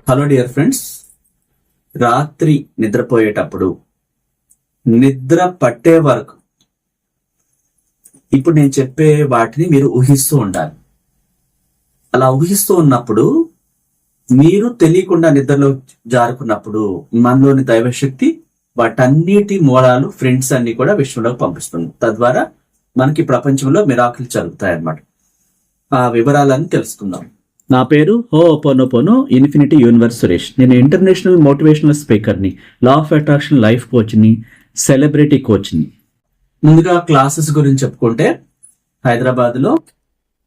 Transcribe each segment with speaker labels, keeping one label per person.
Speaker 1: Hello dear friends రాత్రి నిద్రపోయేటప్పుడు నిద్ర పట్టే వరకు ఇప్పుడు నేను చెప్పే వాటిని మీరు ఊహిస్తూ ఉండాలి. అలా ఊహిస్తూ ఉన్నప్పుడు మీరు తెలియకుండా నిద్రలో జారుకున్నప్పుడు మనలోని దైవశక్తి వాటన్నిటి మూలాలు ఫ్రెండ్స్ అన్ని కూడా విశ్వంలోకి పంపిస్తుంది. తద్వారా మనకి ప్రపంచంలో మిరాకులు జరుగుతాయి అన్నమాట ఆ వివరాలన్నీ తెలుసుకుందాం. నా పేరు హో ఒపోనోపోనో ఇన్ఫినిటీ యూనివర్స్ సురేష్. నేను ఇంటర్నేషనల్ మోటివేషనల్ స్పీకర్ని లా ఆఫ్ అట్రాక్షన్ లైఫ్ కోచ్ని సెలబ్రిటీ కోచ్ని. ముందుగా క్లాసెస్ గురించి చెప్పుకుంటే హైదరాబాద్లో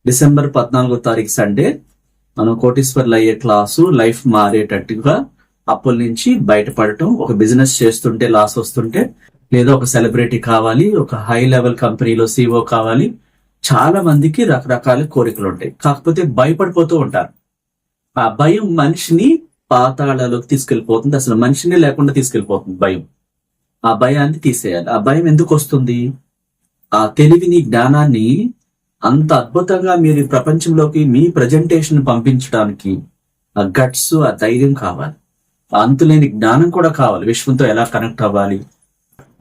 Speaker 1: డిసెంబర్ పద్నాలుగో తారీఖు సండే మనం కోటీశ్వర్లు అయ్యే క్లాసు లైఫ్ మారేటట్టుగా అప్పుల నుంచి బయటపడటం ఒక బిజినెస్ చేస్తుంటే లాస్ వస్తుంటే లేదా ఒక సెలబ్రిటీ కావాలి ఒక హై లెవెల్ కంపెనీలో సీఓ కావాలి చాలా మందికి రకరకాల కోరికలు ఉంటాయి కాకపోతే భయపడిపోతూ ఉంటారు. ఆ భయం మనిషిని పాతాళలోకి తీసుకెళ్ళిపోతుంది అసలు మనిషిని లేకుండా తీసుకెళ్ళిపోతుంది భయం. ఆ భయాన్ని తీసేయాలి. ఆ భయం ఎందుకు వస్తుంది? ఆ తెలివిని జ్ఞానాన్ని అంత అద్భుతంగా మీరు ప్రపంచంలోకి మీ ప్రజెంటేషన్ పంపించడానికి ఆ గట్స్ ఆ ధైర్యం కావాలి. అంతులేని జ్ఞానం కూడా కావాలి. విశ్వంతో ఎలా కనెక్ట్ అవ్వాలి?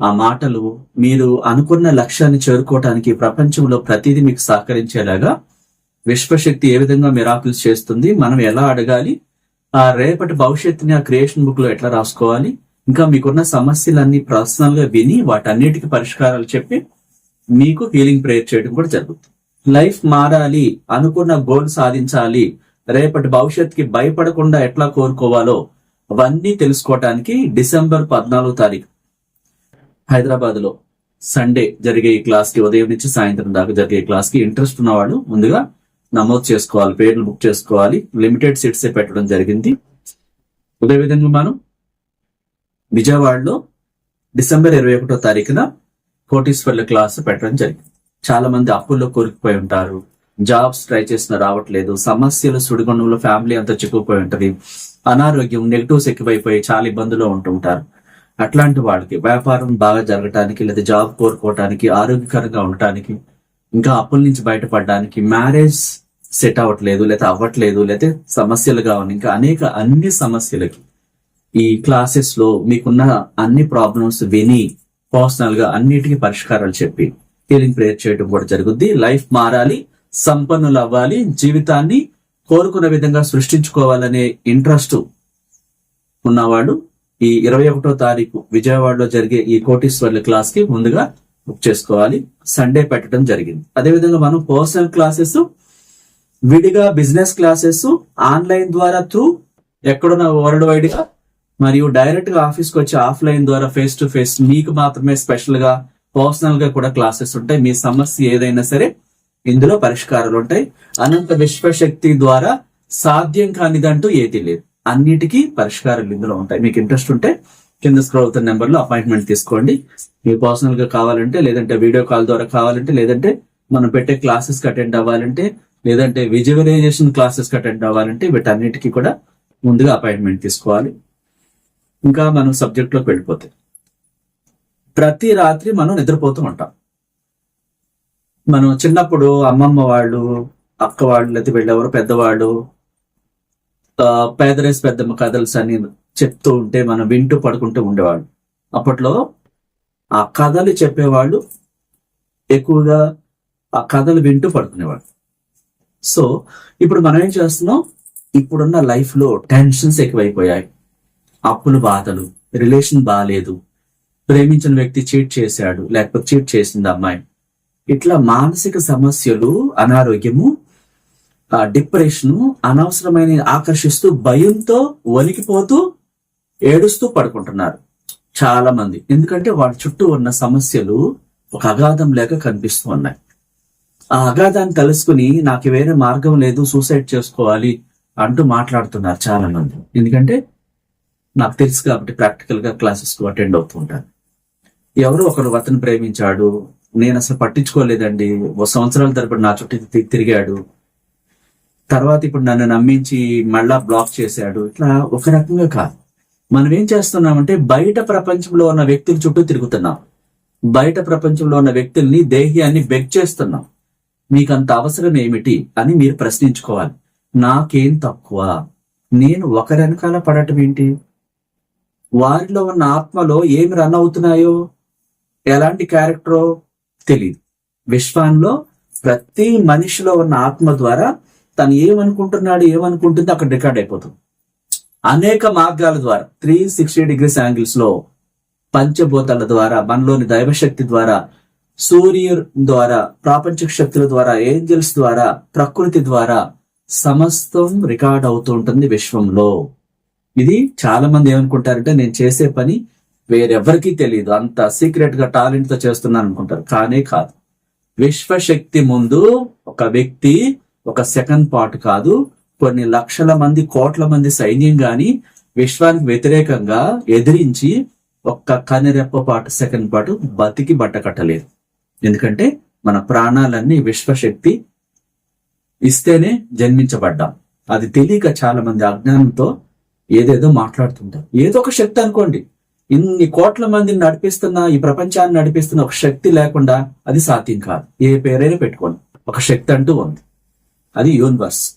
Speaker 1: ఆ మాటలు మీరు అనుకున్న లక్ష్యాన్ని చేరుకోవటానికి ప్రపంచంలో ప్రతిదీ మీకు సహకరించేలాగా విశ్వశక్తి ఏ విధంగా మిరాకుల్స్ చేస్తుంది మనం ఎలా అడగాలి ఆ రేపటి భవిష్యత్తుని ఆ క్రియేషన్ బుక్లో ఎట్లా రాసుకోవాలి ఇంకా మీకున్న సమస్యలన్నీ పర్సనల్గా విని వాటన్నిటికీ పరిష్కారాలు చెప్పి మీకు హీలింగ్ ప్రేయర్ చేయడం కూడా జరుగుతుంది. లైఫ్ మారాలి అనుకున్న గోల్ సాధించాలి రేపటి భవిష్యత్తుకి భయపడకుండా ఎట్లా కోరుకోవాలో అవన్నీ తెలుసుకోవటానికి డిసెంబర్ పద్నాలుగో తారీఖు. హైదరాబాద్లో సండే జరిగే ఈ క్లాస్కి ఉదయం నుంచి సాయంత్రం దాకా జరిగే క్లాస్కి ఇంట్రెస్ట్ ఉన్నవాళ్ళు ముందుగా నమోదు చేసుకోవాలి పేర్లు బుక్ చేసుకోవాలి. లిమిటెడ్ సీట్స్ పెట్టడం జరిగింది. అదేవిధంగా మనం విజయవాడలో డిసెంబర్ ఇరవై ఒకటో తారీఖున కోటీశ్వర్ల క్లాస్ పెట్టడం జరిగింది. చాలా మంది అప్పుల్లో కూరుకుపోయి ఉంటారు. జాబ్స్ ట్రై చేసిన రావట్లేదు. సమస్యలు సుడిగుండంలో ఫ్యామిలీ అంతా చిక్కుపోయి ఉంటది. అనారోగ్యం నెగిటివ్స్ ఎక్కువైపోయి చాలా ఇబ్బందులు ఉంటుంటారు అట్లాంటి వాళ్ళకి వ్యాపారం బాగా జరగటానికి లేదా జాబ్ కోరుకోవటానికి ఆరోగ్యకరంగా ఉండటానికి ఇంకా అప్పుల నుంచి బయటపడడానికి మ్యారేజ్ సెట్ అవ్వట్లేదు లేదా అవ్వట్లేదు లేదా సమస్యలుగా ఉన్న ఇంకా అనేక అన్ని సమస్యలకి ఈ క్లాసెస్లో మీకున్న అన్ని ప్రాబ్లమ్స్ విని పర్సనల్గా అన్నిటికీ పరిష్కారాలు చెప్పి హీలింగ్ ప్రేయర్ చేయడం కూడా జరుగుద్ది. లైఫ్ మారాలి సంపన్నులు అవ్వాలి జీవితాన్ని కోరుకున్న విధంగా సృష్టించుకోవాలనే ఇంట్రెస్ట్ ఉన్నవాడు ఈ ఇరవై ఒకటో తారీఖు విజయవాడలో జరిగే ఈ కోటీశ్వర్ల క్లాస్కి ముందుగా బుక్ చేసుకోవాలి. సండే పెట్టడం జరిగింది. అదేవిధంగా మనం పర్సనల్ క్లాసెస్ విడిగా బిజినెస్ క్లాసెస్ ఆన్లైన్ ద్వారా త్రూ ఎక్కడున్న వరల్డ్ వైడ్గా మరియు డైరెక్ట్గా ఆఫీస్కి వచ్చి ఆఫ్లైన్ ద్వారా ఫేస్ టు ఫేస్ మీకు మాత్రమే స్పెషల్గా పర్సనల్గా కూడా క్లాసెస్ ఉంటాయి. మీ సమస్య ఏదైనా సరే ఇందులో పరిష్కారాలు ఉంటాయి. అనంత విశ్వశక్తి ద్వారా సాధ్యం కానిదంటూ ఏది లేదు. అన్నిటికీ పరిష్కారాలు ఇందులో ఉంటాయి. మీకు ఇంట్రెస్ట్ ఉంటే కింద స్క్రోల్ అవుతున్న నెంబర్లో అపాయింట్మెంట్ తీసుకోండి. మీకు పర్సనల్గా కావాలంటే లేదంటే వీడియో కాల్ ద్వారా కావాలంటే లేదంటే మనం పెట్టే క్లాసెస్ అటెండ్ అవ్వాలంటే లేదంటే విజువలైజేషన్ క్లాసెస్ అటెండ్ అవ్వాలంటే వీటన్నిటికీ కూడా ముందుగా అపాయింట్మెంట్ తీసుకోవాలి. ఇంకా మనం సబ్జెక్ట్లోకి వెళ్ళిపోతే. ప్రతి రాత్రి మనం నిద్రపోతూ ఉంటాం. మనం చిన్నప్పుడు అమ్మమ్మ వాళ్ళు అక్క వాళ్ళు లేకపోతే వెళ్ళేవారు పెద్దవాళ్ళు పేదరేసి పెద్దమ్మ కథలు అని చెప్తూ ఉంటే మనం వింటూ పడుకుంటూ ఉండేవాళ్ళు. అప్పట్లో ఆ కథలు చెప్పేవాళ్ళు ఎక్కువగా ఆ కథలు వింటూ పడుకునేవాళ్ళు. సో ఇప్పుడు మనం ఏం చేస్తున్నాం? ఇప్పుడున్న లైఫ్లో టెన్షన్స్ ఎక్కువైపోయాయి. అప్పులు బాధలు రిలేషన్ బాగాలేదు ప్రేమించిన వ్యక్తి చీట్ చేశాడు లేకపోతే చీట్ చేసింది అమ్మాయి. ఇట్లా మానసిక సమస్యలు అనారోగ్యము డిప్రెషన్ అనవసరమైన ఆకర్షిస్తూ భయంతో వణికిపోతూ ఏడుస్తూ పడుకుంటున్నారు చాలా మంది ఎందుకంటే వాళ్ళ చుట్టూ ఉన్న సమస్యలు ఒక అగాధం లేక కనిపిస్తూ ఉన్నాయి. ఆ అగాధాన్ని తెలుసుకుని నాకు వేరే మార్గం లేదు సూసైడ్ చేసుకోవాలి అంటూ మాట్లాడుతున్నారు చాలా మంది ఎందుకంటే నాకు తెలుసు కాబట్టి ప్రాక్టికల్గా క్లాసెస్కు అటెండ్ అవుతూ ఉంటాను. ఎవరో ఒకరు అతను ప్రేమించాడు నేను అసలు పట్టించుకోలేదండి ఓ సంవత్సరాల తరబడి నా చుట్టూ తి- తిరిగాడు తర్వాత ఇప్పుడు నన్ను నమ్మించి మళ్ళా బ్లాక్ చేశాడు. ఇట్లా ఒక రకంగా కాదు. మనం ఏం చేస్తున్నామంటే బయట ప్రపంచంలో ఉన్న వ్యక్తుల చుట్టూ తిరుగుతున్నాం. బయట ప్రపంచంలో ఉన్న వ్యక్తుల్ని దేహ్యాన్ని బెగ్ చేస్తున్నాం. మీకు అంత అవసరం ఏమిటి అని మీరు ప్రశ్నించుకోవాలి. నాకేం తక్కువ? నేను ఒకరి వెనకాల పడటం ఏంటి? వారిలో ఉన్న ఆత్మలో ఏమి రన్ అవుతున్నాయో? ఎలాంటి క్యారెక్టరో తెలియదు విశ్వంలో ప్రతి మనిషిలో ఉన్న ఆత్మ ద్వారా తను ఏమనుకుంటున్నాడు ఏమనుకుంటుందో అక్కడ రికార్డ్ అయిపోతుంది. అనేక మార్గాల ద్వారా త్రీ సిక్స్టీ డిగ్రీస్ యాంగిల్స్లో పంచభూతాల ద్వారా మనలోని దైవశక్తి ద్వారా సూర్యుడు ద్వారా ప్రాపంచిక శక్తుల ద్వారా ఏంజల్స్ ద్వారా ప్రకృతి ద్వారా సమస్తం రికార్డ్ అవుతూ ఉంటుంది విశ్వంలో. ఇది చాలా మంది ఏమనుకుంటారంటే నేను చేసే పని వేరెవరికీ తెలియదు. అంత సీక్రెట్గా టాలెంట్తో చేస్తున్నాను అనుకుంటారు. కానే కాదు. విశ్వశక్తి ముందు ఒక వ్యక్తి ఒక సెకండ్ పార్ట్ కాదు. కొన్ని లక్షల మంది కోట్ల మంది సైన్యం గాని విశ్వానికి వ్యతిరేకంగా ఎదిరించి ఒక్క కనిరెప్ప పాటు సెకండ్ పాటు బతికి బట్ట కట్టలేదు. ఎందుకంటే మన ప్రాణాలన్నీ విశ్వశక్తి ఇస్తేనే జన్మించబడ్డాం. అది తెలియక చాలా మంది అజ్ఞానంతో ఏదేదో మాట్లాడుతుంటారు. ఏదో ఒక శక్తి అనుకోండి. ఇన్ని కోట్ల మందిని నడిపిస్తున్న ఈ ప్రపంచాన్ని నడిపిస్తున్న ఒక శక్తి లేకుండా అది సాధ్యం కాదు. ఏ పేరైనా పెట్టుకోండి. ఒక శక్తి అంటూ ఉంది. అది యూనివర్స్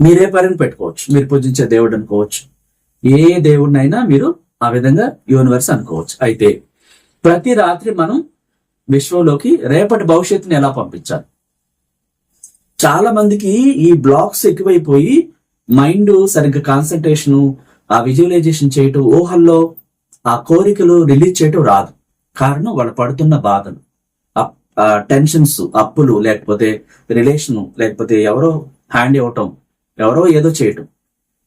Speaker 1: మీరే పేరుని పెట్టుకోవచ్చు. మీరు పూజించే దేవుడు అనుకోవచ్చు. ఏ దేవుడినైనా మీరు ఆ విధంగా యూనివర్స్ అనుకోవచ్చు. అయితే ప్రతి రాత్రి మనం విశ్వంలోకి రేపటి భవిష్యత్తుని ఎలా పంపించాలి? చాలా మందికి ఈ బ్లాక్స్ ఎక్కువైపోయి మైండ్ సరిగ్గా కాన్సన్ట్రేషన్ ఆ విజువలైజేషన్ చేయటం ఊహల్లో ఆ కోరికలు రిలీజ్ చేయటం రాదు. కారణం వాళ్ళు పడుతున్న బాధలు. టెన్షన్స్ అప్పులు లేకపోతే రిలేషన్ లేకపోతే ఎవరో హ్యాండ్ ఇవ్వటం ఎవరో ఏదో చేయటం.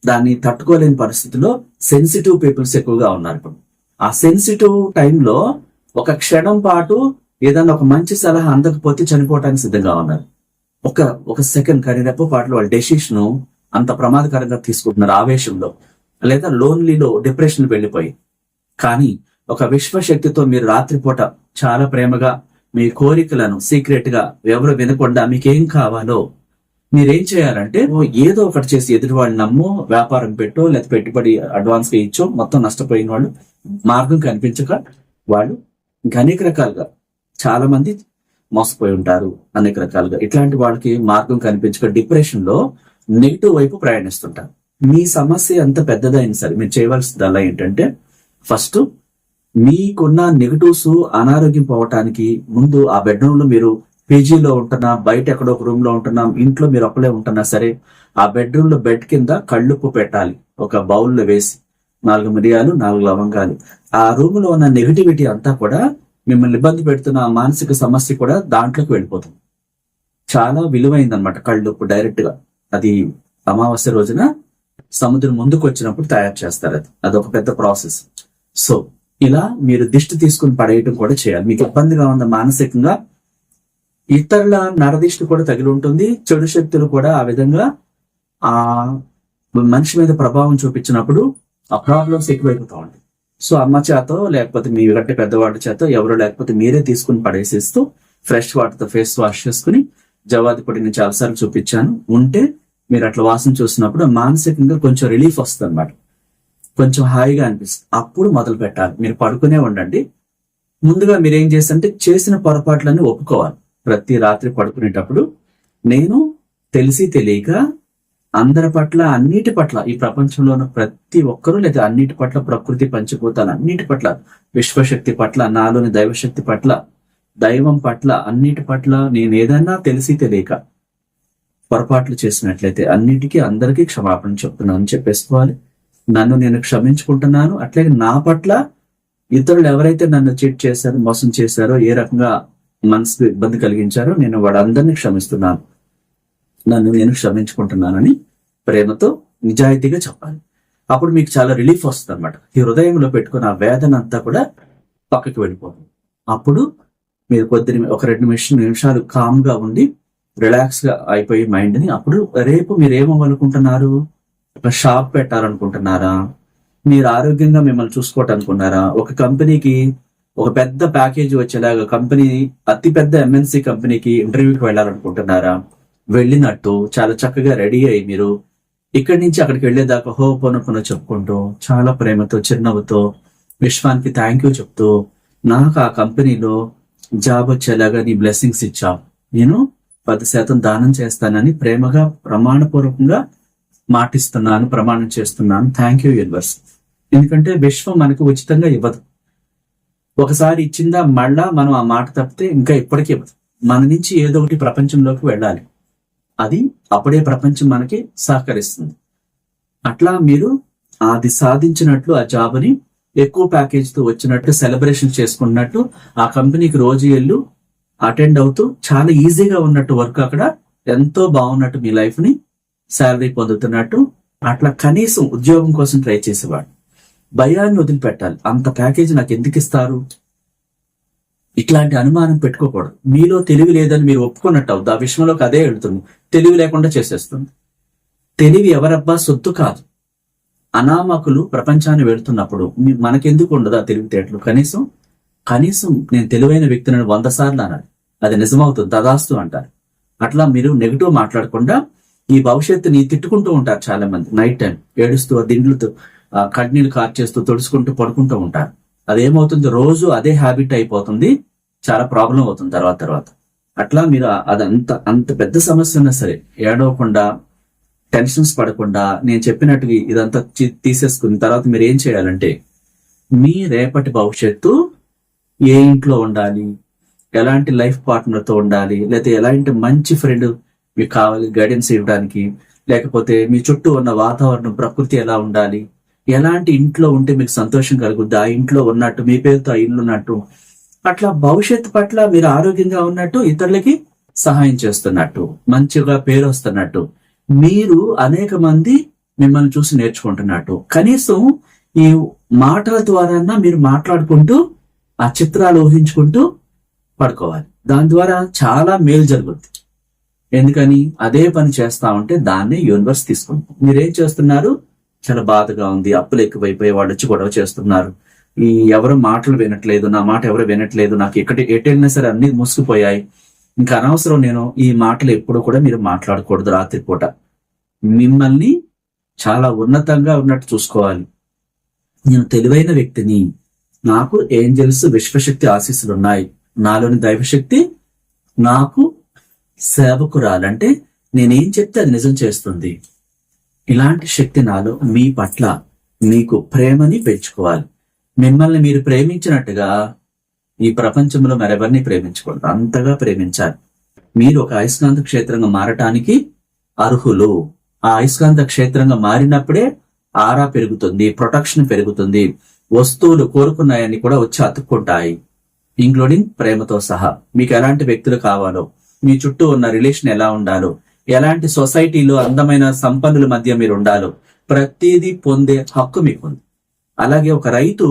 Speaker 1: దాన్ని తట్టుకోలేని పరిస్థితిలో సెన్సిటివ్ పీపుల్స్ ఎక్కువగా ఉన్నారు ఇప్పుడు. ఆ సెన్సిటివ్ టైంలో ఒక క్షణం పాటు ఏదైనా ఒక మంచి సలహా అందకపోతే చనిపోవటానికి సిద్ధంగా ఉన్నారు. ఒక ఒక సెకండ్ కానీ రెప్ప పాటలో వాళ్ళ డెసిషన్ అంత ప్రమాదకరంగా తీసుకుంటున్నారు ఆవేశంలో. లేదా లోన్లీలో డిప్రెషన్ వెళ్ళిపోయి. కానీ ఒక విశ్వశక్తితో మీరు రాత్రిపూట చాలా ప్రేమగా మీ కోరికలను సీక్రెట్గా ఎవరు వినకుండా మీకేం కావాలో మీరేం చేయాలంటే ఏదో ఒకటి చేసి ఎదుటి వాళ్ళు నమ్మో వ్యాపారం పెట్టో లేదా పెట్టుబడి అడ్వాన్స్గా ఇచ్చో మొత్తం నష్టపోయిన వాళ్ళు మార్గం కనిపించక వాళ్ళు ఇంకా అనేక రకాలుగా చాలా మంది మోసపోయి ఉంటారు అనేక రకాలుగా. ఇట్లాంటి వాళ్ళకి మార్గం కనిపించక డిప్రెషన్లో నెగిటివ్ వైపు ప్రయాణిస్తుంటారు. మీ సమస్య ఎంత పెద్దదైనా సరే మీరు చేయవలసిందల్లా ఏంటంటే ఫస్ట్ మీకున్న నెగటివ్స్ అనారోగ్యం పోవటానికి ముందు ఆ బెడ్రూమ్లో మీరు పీజీలో ఉంటున్నా బయట ఎక్కడో ఒక రూమ్లో ఉంటున్నాం ఇంట్లో మీరు ఒక్కలే ఉంటున్నా సరే ఆ బెడ్రూమ్లో బెడ్ కింద కళ్ళుప్పు పెట్టాలి. ఒక బౌల్లో వేసి. నాలుగు మిరియాలు నాలుగు లవంగాలు. ఆ రూమ్లో ఉన్న నెగిటివిటీ అంతా కూడా మిమ్మల్ని ఇబ్బంది పెడుతున్న ఆ మానసిక సమస్య కూడా దాంట్లోకి వెళ్ళిపోతుంది. చాలా విలువైంది అనమాట కళ్ళుప్పు డైరెక్ట్గా. అది అమావాస్య రోజున సముద్రం ముందుకు వచ్చినప్పుడు తయారు చేస్తారు అది. అదొక పెద్ద ప్రాసెస్ సో ఇలా మీరు దిష్టి తీసుకుని పడేయటం కూడా చేయాలి. మీకు ఇబ్బందిగా ఉన్న మానసికంగా ఇతరుల నరదిష్టి కూడా తగిలి ఉంటుంది. చెడు శక్తులు కూడా ఆ విధంగా ఆ మనిషి మీద ప్రభావం చూపించినప్పుడు ఆ ప్రాబ్లమ్స్ ఎక్కువైపోతా ఉంటాయి. సో అమ్మ చేతో లేకపోతే మీ కంటే పెద్దవాడి చేత ఎవరు లేకపోతే మీరే తీసుకుని పడేసేస్తూ ఫ్రెష్ వాటర్తో ఫేస్ వాష్ చేసుకుని జవాది పొడిని చాలాసార్లు చూపించాను. ఉంటే మీరు అట్లా వాసన చూసినప్పుడు మానసికంగా కొంచెం రిలీఫ్ వస్తుంది అనమాట కొంచెం హాయిగా అనిపిస్తుంది. అప్పుడు మొదలు పెట్టాలి. మీరు పడుకునే ఉండండి. ముందుగా మీరు ఏం చేస్తారంటే చేసిన పొరపాట్లన్నీ ఒప్పుకోవాలి. ప్రతి రాత్రి పడుకునేటప్పుడు నేను తెలిసి తెలియక అందరి పట్ల అన్నిటి పట్ల ఈ ప్రపంచంలో ఉన్న ప్రతి ఒక్కరూ లేదా అన్నిటి పట్ల ప్రకృతి పంచిపోతాను. అన్నిటి పట్ల విశ్వశక్తి పట్ల నాలోని దైవశక్తి పట్ల దైవం పట్ల అన్నిటి పట్ల నేను ఏదైనా తెలిసి తెలియక పొరపాట్లు చేసినట్లయితే అన్నిటికీ అందరికీ క్షమాపణ చెప్తున్నాను చెప్పేసుకోవాలి. నన్ను నేను క్షమించుకుంటున్నాను. అట్లాగే నా పట్ల ఇతరులు ఎవరైతే నన్ను చీట్ చేశారో మోసం చేశారో ఏ రకంగా మనసుకు ఇబ్బంది కలిగించారో నేను వాడందరినీ క్షమిస్తున్నాను. నన్ను నేను క్షమించుకుంటున్నానని ప్రేమతో నిజాయితీగా చెప్పాలి. అప్పుడు మీకు చాలా రిలీఫ్ వస్తుంది అనమాట ఈ హృదయంలో పెట్టుకున్న ఆ వేదన అంతా కూడా పక్కకి వెళ్ళిపోతుంది. అప్పుడు మీరు కొద్ది ఒక రెండు నిమిషం నిమిషాలు కామ్గా ఉండి రిలాక్స్గా అయిపోయి మైండ్ని అప్పుడు రేపు మీరు ఏమవ్వాలనుకుంటున్నారు ఒక షాప్ పెట్టాలనుకుంటున్నారా? మీరు ఆరోగ్యంగా మిమ్మల్ని చూసుకోవటనుకున్నారా? ఒక కంపెనీకి ఒక పెద్ద ప్యాకేజ్ వచ్చేలాగా కంపెనీ అతి పెద్ద ఎంఎన్సి కంపెనీకి ఇంటర్వ్యూకి వెళ్ళాలనుకుంటున్నారా? వెళ్ళినట్టు చాలా చక్కగా రెడీ అయ్యి మీరు ఇక్కడి నుంచి అక్కడికి వెళ్ళేదాకా హో పొన చెప్పుకుంటూ చాలా ప్రేమతో చిరునవ్వుతో విశ్వానికి థ్యాంక్ యూ చెప్తూ నాకు ఆ కంపెనీలో జాబ్ వచ్చేలాగా నీ బ్లెస్సింగ్స్ ఇచ్చావు. నేను పది శాతం దానం చేస్తానని ప్రేమగా ప్రమాణపూర్వకంగా మాటిస్తున్నాను ప్రమాణం చేస్తున్నాను. థ్యాంక్ యూ యూనివర్స్ ఎందుకంటే విశ్వం మనకు ఉచితంగా ఇవ్వదు. ఒకసారి ఇచ్చిందా మళ్ళా మనం ఆ మాట తప్పితే ఇంకా ఎప్పటికీ ఇవ్వదు. మన నుంచి ఏదో ఒకటి ప్రపంచంలోకి వెళ్ళాలి. అది అప్పుడే ప్రపంచం మనకి సహకరిస్తుంది. అట్లా మీరు అది సాధించినట్లు ఆ జాబ్ని ఎక్కువ ప్యాకేజ్తో వచ్చినట్టు సెలబ్రేషన్ చేసుకున్నట్టు ఆ కంపెనీకి రోజు వెళ్ళు అటెండ్ అవుతూ చాలా ఈజీగా ఉన్నట్టు వర్క్ అక్కడ ఎంతో బాగున్నట్టు మీ లైఫ్ని శాలరీ పొందుతున్నట్టు అట్లా కనీసం ఉద్యోగం కోసం ట్రై చేసేవాడు. భయాన్ని వదిలిపెట్టాలి. అంత ప్యాకేజ్ నాకు ఎందుకు ఇస్తారు? ఇట్లాంటి అనుమానం పెట్టుకోకూడదు. మీలో తెలివి లేదని మీరు ఒప్పుకున్నట్టు అవుతుంది ఆ విషయంలోకి అదే వెళుతుంది. తెలివి లేకుండా చేసేస్తుంది. తెలివి ఎవరబ్బా? సొత్తు కాదు. అనామకులు ప్రపంచాన్ని వెళుతున్నప్పుడు మనకెందుకు ఉండదు ఆ తెలివితేటలు కనీసం కనీసం నేను తెలివైన వ్యక్తిని వంద సార్లు అనాలి. అది నిజమవుతుంది. దదాస్తు అంటారు. అట్లా మీరు నెగిటివ్ మాట్లాడకుండా ఈ భవిష్యత్తుని తిట్టుకుంటూ ఉంటారు చాలా మంది నైట్ టైం ఏడుస్తూ దిండ్లతో కడ్నీలు కార్చేస్తూ తొడుచుకుంటూ పడుకుంటూ ఉంటారు. అదేమవుతుంది? రోజు అదే హ్యాబిట్ అయిపోతుంది. చాలా ప్రాబ్లం అవుతుంది తర్వాత తర్వాత. అట్లా మీరు అదంత అంత పెద్ద సమస్య ఉన్నా సరే ఏడవకుండా టెన్షన్స్ పడకుండా నేను చెప్పినట్టు ఇదంతా చి- తీసేసుకున్న తర్వాత మీరు ఏం చేయాలంటే మీ రేపటి భవిష్యత్తు ఏ ఇంట్లో ఉండాలి? ఎలాంటి లైఫ్ పార్ట్నర్తో ఉండాలి? లేకపోతే ఎలాంటి మంచి ఫ్రెండ్ మీకు కావాలి గైడెన్స్ ఇవ్వడానికి లేకపోతే మీ చుట్టూ ఉన్న వాతావరణం ప్రకృతి ఎలా ఉండాలి ఎలాంటి ఇంట్లో ఉంటే మీకు సంతోషం కలుగుద్ది ఆ ఇంట్లో ఉన్నట్టు మీ పేరుతో ఆ ఇల్లు ఉన్నట్టు అట్లా భవిష్యత్తు పట్ల మీరు ఆరోగ్యంగా ఉన్నట్టు ఇతరులకి సహాయం చేస్తున్నట్టు మంచిగా పేరు వస్తున్నట్టు మీరు అనేక మంది మిమ్మల్ని చూసి నేర్చుకుంటున్నట్టు. కనీసం ఈ మాటల ద్వారా మీరు మాట్లాడుకుంటూ ఆ చిత్రాలు ఊహించుకుంటూ పడుకోవాలి. దాని ద్వారా చాలా మేలు జరుగుద్ది. ఎందుకని? అదే పని చేస్తా ఉంటే దాన్ని యూనివర్స్ తీసుకుంటాం మీరేం చేస్తున్నారు? చాలా బాధగా ఉంది. అప్పులు ఎక్కువైపోయి వాళ్ళు వచ్చి గొడవ చేస్తున్నారు. ఈ ఎవరు మాటలు వినట్లేదు నా మాట ఎవరు వినట్లేదు నాకు ఎక్కడి ఎటు వెళ్ళినా సరే అన్ని మూసుకుపోయాయి. ఇంకా అనవసరం నేను ఈ మాటలు ఎప్పుడు కూడా మీరు మాట్లాడకూడదు రాత్రిపూట. మిమ్మల్ని చాలా ఉన్నతంగా ఉన్నట్టు చూసుకోవాలి. నేను తెలివైన వ్యక్తిని. నాకు ఏంజల్స్ విశ్వశక్తి ఆశీస్సులు ఉన్నాయి నాలోని దైవశక్తి నాకు సేవకురాలంటే నేనేం చెప్తే అది నిజం చేస్తుంది. ఇలాంటి శక్తి నాలో మీ పట్ల మీకు ప్రేమని పెంచుకోవాలి. మిమ్మల్ని మీరు ప్రేమించినట్టుగా ఈ ప్రపంచంలో మరెవరిని ప్రేమించకూడదు. అంతగా ప్రేమించాలి. మీరు ఒక అయస్కాంత క్షేత్రంగా మారటానికి అర్హులు. ఆ అయస్కాంత క్షేత్రంగా మారినప్పుడే ఆరా పెరుగుతుంది ప్రొటెక్షన్ పెరుగుతుంది వస్తువులు కోరుకున్నాయని కూడా వచ్చి అతుక్కుంటాయి. ఇంక్లూడింగ్ ప్రేమతో సహా మీకు ఎలాంటి వ్యక్తులు కావాలో మీ చుట్టూ ఉన్న రిలేషన్ ఎలా ఉండాలో ఎలాంటి సొసైటీలో అందమైన సంపన్నుల మధ్య మీరు ఉండాలో ప్రతిదీ పొందే హక్కు మీకుంది. అలాగే ఒక రైతు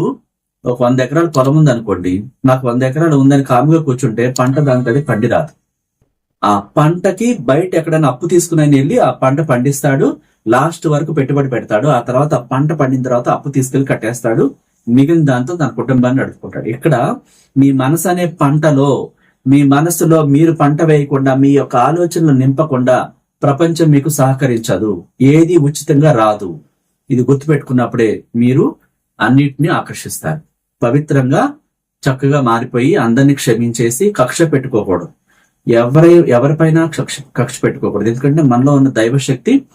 Speaker 1: ఒక వంద ఎకరాల పొలం ఉందనుకోండి నాకు వంద ఎకరాలు ఉందని కాముగా కూర్చుంటే పంట దానికి పండి రాదు. ఆ పంటకి బయట ఎక్కడైనా అప్పు తీసుకుని వెళ్ళి ఆ పంట పండిస్తాడు లాస్ట్ వరకు పెట్టుబడి పెడతాడు ఆ తర్వాత ఆ పంట పండిన తర్వాత అప్పు తీసుకెళ్ళి కట్టేస్తాడు మిగిలిన దాంతో తన కుటుంబాన్ని నడుపుకుంటాడు. ఇక్కడ మీ మనసు అనే పంటలో మీ మనసులో మీరు పంట వేయకుండా మీ యొక్క ఆలోచనలు నింపకుండా ప్రపంచం మీకు సహకరించదు. ఏది ఉచితంగా రాదు. ఇది గుర్తుపెట్టుకున్నప్పుడే మీరు అన్నిటిని ఆకర్షిస్తారు. పవిత్రంగా చక్కగా మారిపోయి అందరినీ క్షమించేసి కక్ష పెట్టుకోకూడదు. ఎవరి ఎవరిపైన కక్ష కక్ష పెట్టుకోకూడదు. ఎందుకంటే మనలో ఉన్న దైవశక్తి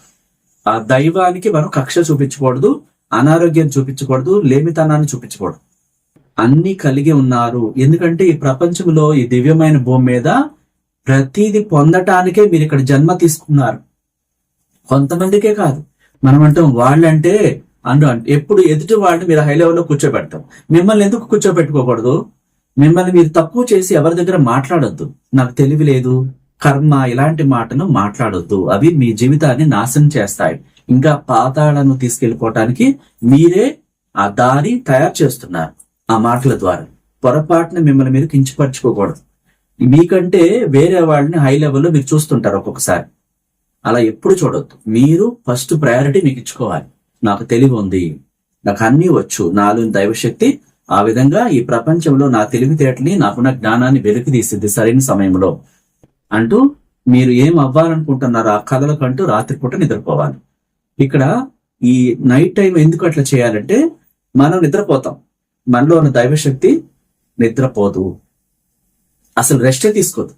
Speaker 1: ఆ దైవానికి మనం కక్ష చూపించకూడదు అనారోగ్యం చూపించకూడదు లేమితనాన్ని చూపించకూడదు. అన్ని కలిగి ఉన్నారు. ఎందుకంటే ఈ ప్రపంచంలో ఈ దివ్యమైన భూమి మీద ప్రతిదీ పొందటానికే మీరు ఇక్కడ జన్మ తీసుకున్నారు. కొంతమందికే కాదు. మనం అంటాం వాళ్ళంటే అంటూ ఎప్పుడు ఎదుటి వాళ్ళని మీరు హై లెవెల్లో కూర్చోబెడతాం. మిమ్మల్ని ఎందుకు కూర్చోబెట్టుకోకూడదు? మిమ్మల్ని మీరు తక్కువ చేసి ఎవరి దగ్గర మాట్లాడొద్దు. నాకు తెలివి లేదు. కర్మ ఇలాంటి మాటను మాట్లాడొద్దు. అవి మీ జీవితాన్ని నాశనం చేస్తాయి. ఇంకా పాతాళను తీసుకెళ్ళిపోవటానికి మీరే ఆ దారి తయారు చేస్తున్నారు. ఆ మాటల ద్వారా. పొరపాటున మిమ్మల్ని మీరు కించపరచుకోకూడదు. మీకంటే వేరే వాళ్ళని హై లెవెల్లో మీరు చూస్తుంటారు ఒక్కొక్కసారి. అలా ఎప్పుడు చూడొద్దు. మీరు ఫస్ట్ ప్రయారిటీ మీకు ఇచ్చుకోవాలి. నాకు తెలివి ఉంది. నాకు అన్నీ వచ్చు. నాలుగు దైవశక్తి. ఆ విధంగా ఈ ప్రపంచంలో నా తెలివితేటని నాకున్న జ్ఞానాన్ని వెలికి తీసింది సరైన సమయంలో. అంటూ మీరు ఏం అవ్వాలనుకుంటున్నారో ఆ కథలకంటూ రాత్రిపూట నిద్రపోవాలి. ఇక్కడ ఈ నైట్ టైం ఎందుకు అట్లా చేయాలంటే మనం నిద్రపోతాం. మనలో ఉన్న దైవశక్తి నిద్రపోదు. అసలు రెస్టే తీసుకోదు.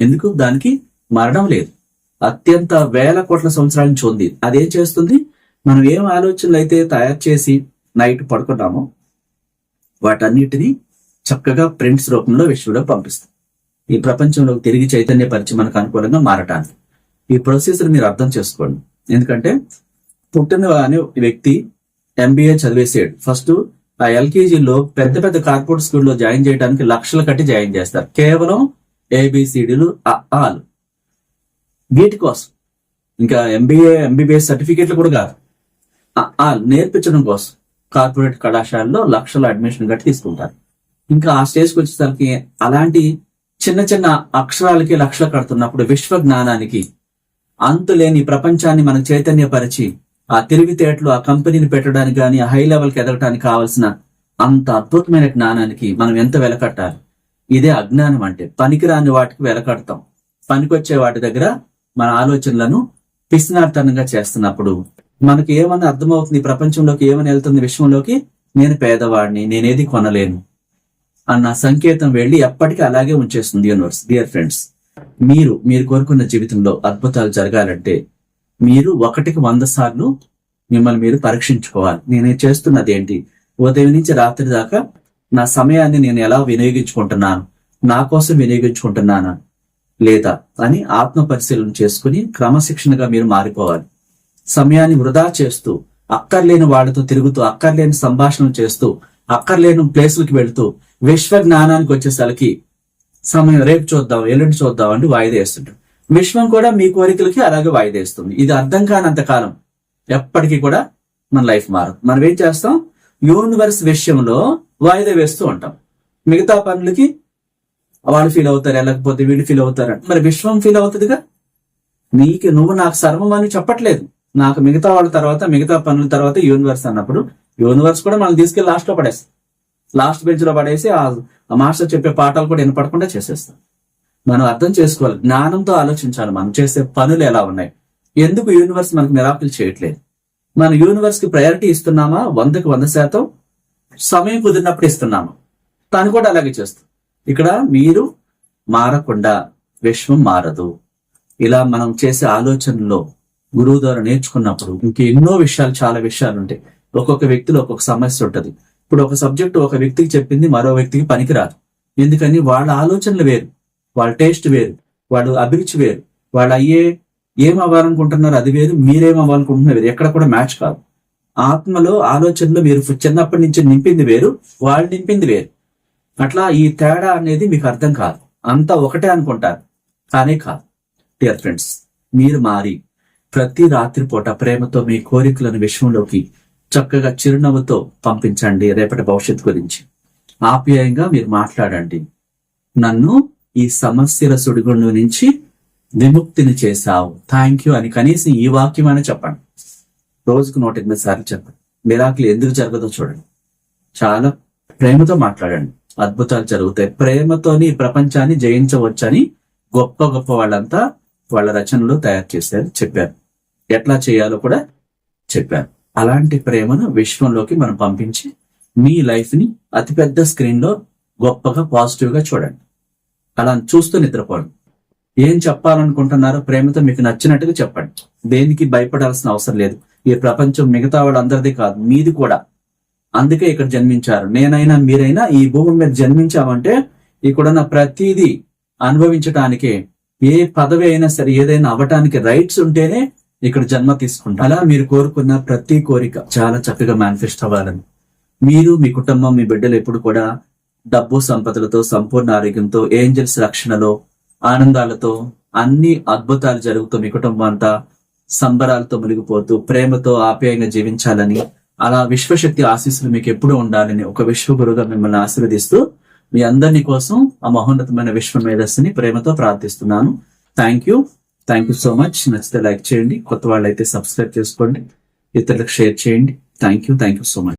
Speaker 1: ఎందుకు? దానికి మరణం లేదు. అత్యంత వేల కోట్ల సంవత్సరాల నుంచి ఉంది అదేం చేస్తుంది? మనం ఏం ఆలోచనలు అయితే తయారు చేసి నైట్ పడుకున్నామో వాటన్నిటిని చక్కగా ప్రింట్స్ రూపంలో విశ్వంలో పంపిస్తాం. ఈ ప్రపంచంలోకి తిరిగి చైతన్య పరిచి మనకు అనుకూలంగా మారటానికి. ఈ ప్రొసీజర్ మీరు అర్థం చేసుకోండి. ఎందుకంటే పుట్టిన అనే వ్యక్తి ఎంబీఏ చదివేసాడు. ఫస్ట్ ఎల్కేజీలో పెద్ద పెద్ద కార్పొరేట్ స్కూల్లో జాయిన్ చేయడానికి లక్షలు కట్టి జాయిన్ చేస్తారు. కేవలం ఏబిసిడీలు ఆలు. వీటి కోసం. ఇంకా ఎంబీఏ ఎంబీబీఎస్ సర్టిఫికేట్లు కూడా కాదు. ఆలు నేర్పించడం కోసం కార్పొరేట్ కళాశాలలో లక్షల అడ్మిషన్ కట్టి తీసుకుంటారు. ఇంకా ఆ స్టేజ్కి వచ్చేసరికి అలాంటి చిన్న చిన్న అక్షరాలకి లక్షలు కడుతున్నప్పుడు విశ్వ జ్ఞానానికి అంతులేని ప్రపంచాన్ని మనకు చైతన్యపరిచి ఆ తెలివితేటలు ఆ కంపెనీని పెట్టడానికి కానీ హై లెవెల్కి ఎదగడానికి కావాల్సిన అంత అద్భుతమైన జ్ఞానానికి మనం ఎంత వెలకట్టాలి ఇదే అజ్ఞానం అంటే. పనికిరాని వాటికి వెలకడతాం పనికొచ్చే వాటి దగ్గర మన ఆలోచనలను పిసినార్థనంగా చేస్తున్నప్పుడు మనకి ఏమని అర్థమవుతుంది? ప్రపంచంలోకి ఏమని వెళ్తుంది? విషయంలోకి నేను పేదవాడిని నేనేది కొనలేను అన్న సంకేతం వెళ్ళి ఎప్పటికీ అలాగే ఉంచేస్తుంది యూనివర్స్. డియర్ ఫ్రెండ్స్ మీరు మీరు కోరుకున్న జీవితంలో అద్భుతాలు జరగాలంటే మీరు ఒకటికి వంద సార్లు మిమ్మల్ని మీరు పరీక్షించుకోవాలి. నేను చేస్తున్నది ఏంటి? ఉదయం నుంచి రాత్రి దాకా నా సమయాన్ని నేను ఎలా వినియోగించుకుంటున్నాను? నా కోసం వినియోగించుకుంటున్నానా? లేదా? అని ఆత్మ పరిశీలన చేసుకుని క్రమశిక్షణగా మీరు మారిపోవాలి. సమయాన్ని వృధా చేస్తూ అక్కర్లేని వాళ్ళతో తిరుగుతూ అక్కర్లేని సంభాషణలు చేస్తూ అక్కర్లేని ప్లేసులకు వెళుతూ విశ్వ జ్ఞానానికి వచ్చేసరికి సమయం రేపు చూద్దాం ఎల్లుండి చూద్దాం అని వాయిదా వేస్తుంటాం విశ్వం కూడా మీ కోరికలకి అలాగే వాయిదా వేస్తుంది ఇది అర్థం కానంత కాలం ఎప్పటికీ కూడా మన లైఫ్ మారదు. మనం ఏం చేస్తాం? యూనివర్స్ విషయంలో వాయిదా వేస్తూ ఉంటాం. మిగతా పనులకి వాళ్ళు ఫీల్ అవుతారు వెళ్ళకపోతే వీళ్ళు ఫీల్ అవుతారు మరి విశ్వం ఫీల్ అవుతుందిగా? నీకు నువ్వు నాకు సర్వం అని చెప్పట్లేదు. నాకు మిగతా వాళ్ళ తర్వాత మిగతా పనుల తర్వాత యూనివర్స్ అన్నప్పుడు యూనివర్స్ కూడా మనం తీసుకెళ్ళి లాస్ట్లో పడేస్తాం లాస్ట్ బెంచ్లో పడేసి ఆ మాస్టర్ చెప్పే పాఠాలు కూడా వినపడకుండా చేసేస్తాం. మనం అర్థం చేసుకోవాలి. జ్ఞానంతో ఆలోచించాలి మనం. చేసే పనులు ఎలా ఉన్నాయి? ఎందుకు యూనివర్స్ మనకు మిరాకులు చేయట్లేదు? మన యూనివర్స్కి ప్రయారిటీ ఇస్తున్నామా? వందకి వంద శాతం సమయం కుదిరినప్పుడు ఇస్తున్నాము. తను కూడా అలాగే చేస్తుంది. ఇక్కడ మీరు మారకుండా విశ్వం మారదు. ఇలా మనం చేసే ఆలోచనలో గురువు ద్వారా నేర్చుకున్నప్పుడు ఇంకెన్నో విషయాలు చాలా విషయాలు ఉంటాయి. ఒక్కొక్క వ్యక్తిలో ఒక్కొక్క సమస్య ఉంటుంది. ఇప్పుడు ఒక సబ్జెక్ట్ ఒక వ్యక్తికి చెప్పింది మరో వ్యక్తికి పనికిరాదు. ఎందుకని? వాళ్ళ ఆలోచనలు వేరు. వాళ్ళ టేస్ట్ వేరు వాళ్ళు అభిరుచి వేరు వాళ్ళు అయ్యే ఏం అవ్వాలనుకుంటున్నారు అది వేరు మీరేం అవ్వాలనుకుంటున్నారు వేరు ఎక్కడ కూడా మ్యాచ్ కాదు. ఆత్మలో ఆలోచనలు మీరు చిన్నప్పటి నుంచి నింపింది వేరు వాళ్ళు నింపింది వేరు. అట్లా ఈ తేడా అనేది మీకు అర్థం కాదు. అంతా ఒకటే అనుకుంటారు కానీ కాదు. డియర్ ఫ్రెండ్స్ మీరు మారి ప్రతి రాత్రిపూట ప్రేమతో మీ కోరికలను విశ్వంలోకి చక్కగా చిరునవ్వుతో పంపించండి రేపటి భవిష్యత్తు గురించి. ఆప్యాయంగా మీరు మాట్లాడండి. నన్ను ఈ సమస్యల సుడిగుండు నుంచి విముక్తిని చేశావు. థ్యాంక్ యూ అని కనీసం ఈ వాక్యం అని చెప్పండి. రోజుకు నూట ఎనిమిది సార్లు చెప్పండి. మిరాకులు ఎందుకు జరగదో చూడండి. చాలా ప్రేమతో మాట్లాడండి. అద్భుతాలు జరుగుతాయి. ప్రేమతోని ప్రపంచాన్ని జయించవచ్చని గొప్ప గొప్ప వాళ్ళంతా వాళ్ళ రచనలు తయారు చేశారు చెప్పారు. ఎట్లా చేయాలో కూడా చెప్పారు. అలాంటి ప్రేమను విశ్వంలోకి మనం పంపించి మీ లైఫ్ని అతిపెద్ద స్క్రీన్లో గొప్పగా పాజిటివ్గా చూడండి. అలా చూస్తూ నిద్రపోండి. ఏం చెప్పాలనుకుంటున్నారో ప్రేమతో మీకు నచ్చినట్టుగా చెప్పండి. దేనికి భయపడాల్సిన అవసరం లేదు. ఈ ప్రపంచం మిగతా వాళ్ళందరిది కాదు మీది కూడా. అందుకే ఇక్కడ జన్మించారు. నేనైనా మీరైనా ఈ భూమి మీద జన్మించామంటే ఇక్కడున్న ప్రతిదీ అనుభవించటానికి ఏ పదవి అయినా సరే ఏదైనా అవ్వటానికి రైట్స్ ఉంటేనే ఇక్కడ జన్మ తీసుకుంటారు అలా మీరు కోరుకున్న ప్రతి కోరిక చాలా చక్కగా మేనిఫెస్ట్ అవ్వాలని. మీరు మీ కుటుంబం మీ బిడ్డలు ఎప్పుడు కూడా డబ్బు సంపదలతో సంపూర్ణ ఆరోగ్యంతో ఏంజల్స్ రక్షణలో ఆనందాలతో అన్ని అద్భుతాలు జరుగుతూ మీ కుటుంబం అంతా సంబరాలతో మునిగిపోతూ ప్రేమతో ఆప్యాయంగా జీవించాలని అలా విశ్వశక్తి ఆశీస్సులు మీకు ఎప్పుడు ఉండాలని ఒక విశ్వగురుగా మిమ్మల్ని ఆశీర్వదిస్తూ మీ అందరినీ కోసం ఆ మహోన్నతమైన విశ్వ మేధస్సుని ప్రేమతో ప్రార్థిస్తున్నాను. Thank you thank you so much నచ్చితే లైక్ చేయండి. కొత్త వాళ్ళు అయితే సబ్స్క్రైబ్ చేసుకోండి. ఇతరులకు షేర్ చేయండి. Thank you thank you so much